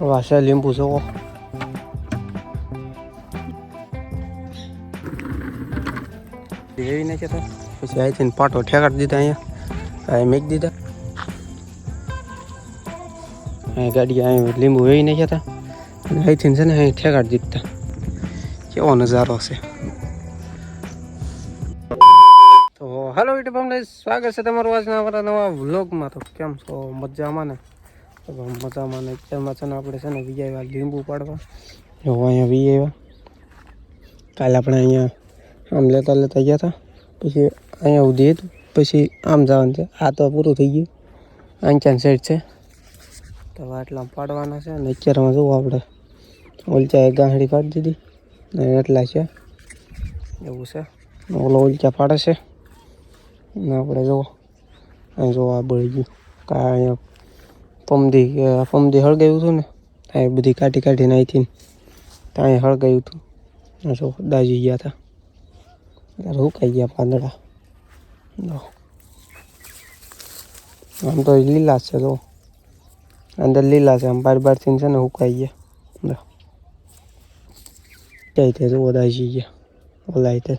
વાસા લીંબુ જોવો એવી નાખ્યા તો? પછી અહીંથી પાટો ઠેકાડી દીધા અહીંયા. અહીં મેક દીધા. અહીં ગાડી અહીં લીંબુ વેવી નાખ્યા હતા અને અહીંથી છે ને અહીં ઠેકાડી દીધા. કેવો નજારો છે. તો હાલો યુટ્યુબ અમને સ્વાગત છે તમારું આજના અમારા નવા વ્લોગમાં તો કેમ છો? મજામાં ને? મજામાં ને અત્યારમાં છે ને આપણે છે ને વી આવ્યા લીંબુ પાડવા. જો અહીંયા વી આવ્યા કાલે આપણે અહીંયા આમ લેતા લેતા ગયા હતા પછી અહીંયા સુધી હતું. પછી આમ જવાનું છે. આ તો પૂરું થઈ ગયું. આંચાન સાઈડ છે. તો આટલા પાડવાના છે અને અત્યારમાં જવું આપણે. ઓલચા એક ગાંહડી પાડી દીધી. ને એટલા છે. એવું છે. ઓલો ઓલચા પાડે છે. ને આપણે જુઓ. અહીં જોવા બળી ગયું. કાંઈ અહીંયા પમદી પમદી હળગાયું હતું ને, ત્યાં બધી કાઢી કાઢીને અહીંથી ત્યાં હળગાયું હતું જો, દાજી ગયા હતા ત્યારે હુકાઈ ગયા પાંદડા. આમ તો લીલા છે, જો. અંદર લીલા છે, આમ બાર બારથી છે ને હુકાઈ ગયા. ક્યાંય તે જુઓ, દાજી ગયા. ઓલાય તે.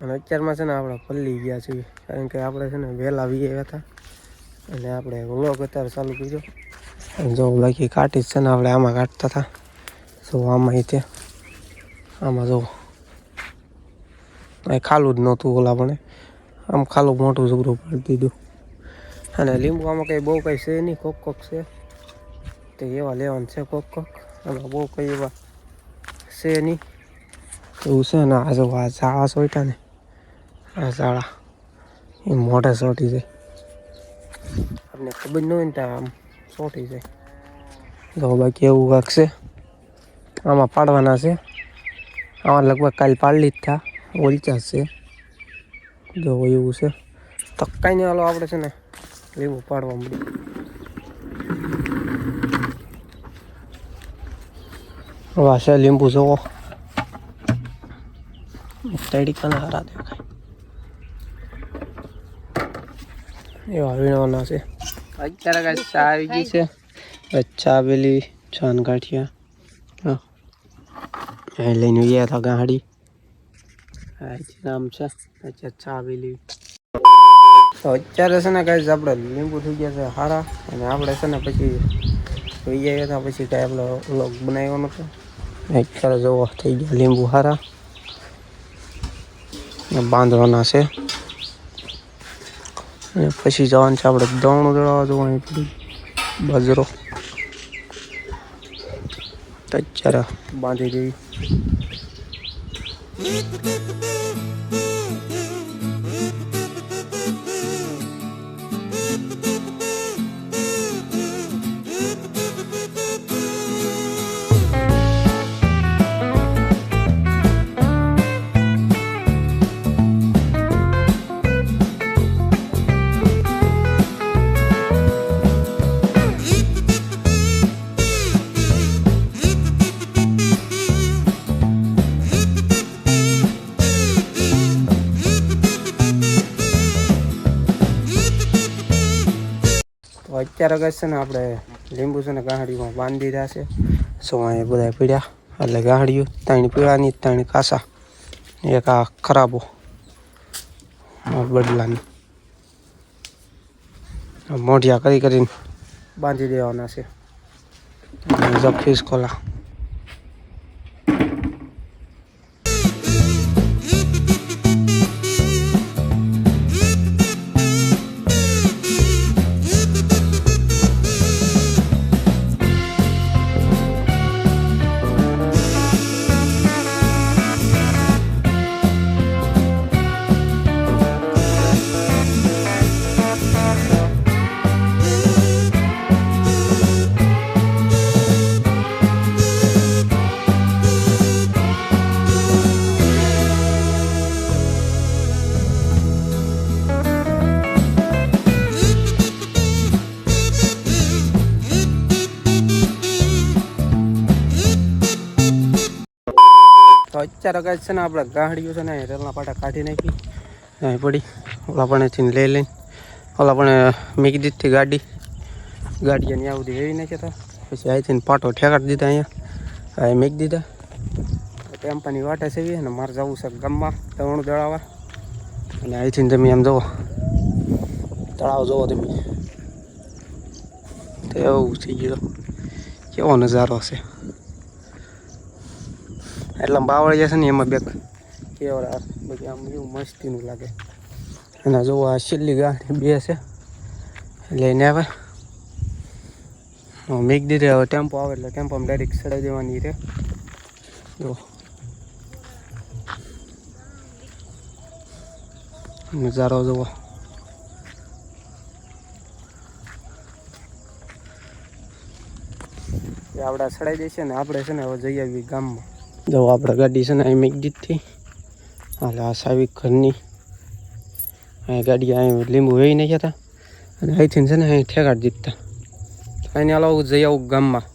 અને અત્યારમાં છે ને આપણે પલ્લી ગયા છીએ, કારણ કે આપણે છે ને વહેલા વી આવ્યા હતા. અને આપણે વ્લોગ અત્યારે ચાલુ કર્યો. જો બાકી કાઢી જ છે ને આપણે આમાં કાઢતા હતા. જો આમાં તે. આમાં જો અહીં ખાલું જ નહોતું ઓલા પણ. આમ ખાલું મોટું ઝઘડું પાડી દીધું. અને લીંબુ આમાં કંઈ બહુ કંઈ છે નહીં, કોક કોક છે. તે એવા લેવાનું છે કોક કોક. આમાં બહુ કંઈ એવા છે નહીં. એવું છે ને આ જો આ ઝાડા સોઈટા ને. આ ઝાડા. એ મોઢે સોટી જાય. આપણે ખબર ન હોય ને ત્યાં આમ સોટી જાય. જો બાકી એવું કાંક છે. આમાં પાડવાના છે. આમાં લગભગ કાલ પાડલી જ થયા ઓલચા છે. જો એવું છે. તો કાંઈ નહીં, હાલો આપણે છે ને લીંબુ પાડવા મળી. વાસે લીંબુ જોવો. તડીકાના હારા દેખાય એવા વીણવાના છે. અત્યારે કાંઈ ચા આવી ગઈ છે. ચા પેલી છાન કાઠિયા હા લઈને ગયા હતા ગાડી. નામ છે અચ્છા ચા પેલી તો અત્યારે છે ને કાંઈ આપણે લીંબુ થઈ ગયા છે હારા અને આપણે છે ને પછી હોઈ ગયા હતા પછી કાંઈ આપણે વ્લોગ બનાવ્યો નહોતો અત્યારે જોવો થઈ ગયા લીંબુ હારા. બાંધવાના છે. અને પછી જવાનું છે આપણે દવણું દળાવવા જવું અહીં બાજરો. તો અત્યારે બાંધી દઈ અત્યારે કઈ છે ને આપણે લીંબુ છે ને ગાંહડીમાં બાંધી રહ્યા છે. સો અહીંયા બધા પીડ્યા. એટલે ગાંહડીઓ ત્રણ પીવાની, ત્રણ કાસા એક આ ખરાબો. બદલાની. મોઢિયા કરી કરીને બાંધી દેવાના છે. જફીસ ખોલા અત્યારે કાંઈ છે ને આપણે ગાંહડીઓ છે ને રેલના પાટા કાઢી નાખી. અહીં પડી. ઓલા પણ લઈ લઈને. ઓલા પણ મેકી દીધી ગાડી. ગાડી ત્યાં સુધી એવી નાખ્યા હતા. પછી અહીંથી પાટો ઠેકાડી દીધા અહીંયા. અહીં મેકી દીધા. ટેમ્પાની વાટે છે અને મારે જવું છે ગામમાં દવણું દળાવવા અને અહીંથી તમે આમ જુઓ. તળાવ જુઓ તમે. તો એવું થઈ ગયું. કેવો નજારો છે. એટલે બાવળિયા છે ને એમાં બે કેવડા બધી આમ એવું મસ્તીનું લાગે. અને જો આ છેલ્લી ગાડી બે છે. લઈને આવે. મેક દીધે, હવે ટેમ્પો આવે એટલે ટેમ્પોમાં ડાયરેક્ટ ચડાવી દેવાની રહે જો નજારો એ આપણા ચડાઈ દેશે ને આપણે છે ને હવે જઈ આવીએ ગામમાં. જો આપણે ગાડી છે ને અહીં મેક દીધી. હાલ આ સાવી ઘરની. અહીં ગાડી અહીં લીંબુ વેઈ નહીં હતા અને અહીંથી છે ને અહીં ઠેકાડ દીધતા અહીં અલાવું જઈ આવું ગામમાં.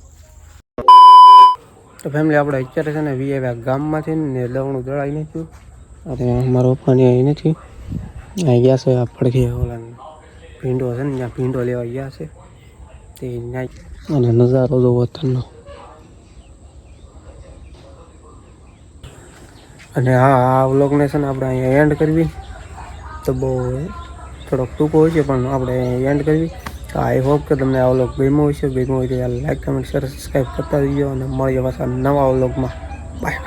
તો ફેમિલી આપણે અત્યારે છે ને વી આવ્યા ગામમાંથી ને લવણું દળાઈ નથી અને મારા પપ્પાની અહીં નથી. અહીં ગયા છે ફળખી ઓલા ભીંડો છે ને ત્યાં ભીંડો લેવા ગયા છે. તે અને નજારો જોવો તનનો. અને હા, આ વ્લોગને છે ને આપણે અહીંયા એન્ડ કરવી. તો બહુ થોડોક ટૂંકો હોય છે, પણ આપણે એન્ડ કરવી. તો આઈ હોપ કે તમને આ વ્લોગ ગમ્યો હશે. ગમ્યો હોય તો લાઈક કમેન્ટ શેર સબસ્ક્રાઈબ કરતા રહીજો અને મળીએ પાછા નવા વ્લોગમાં. બાય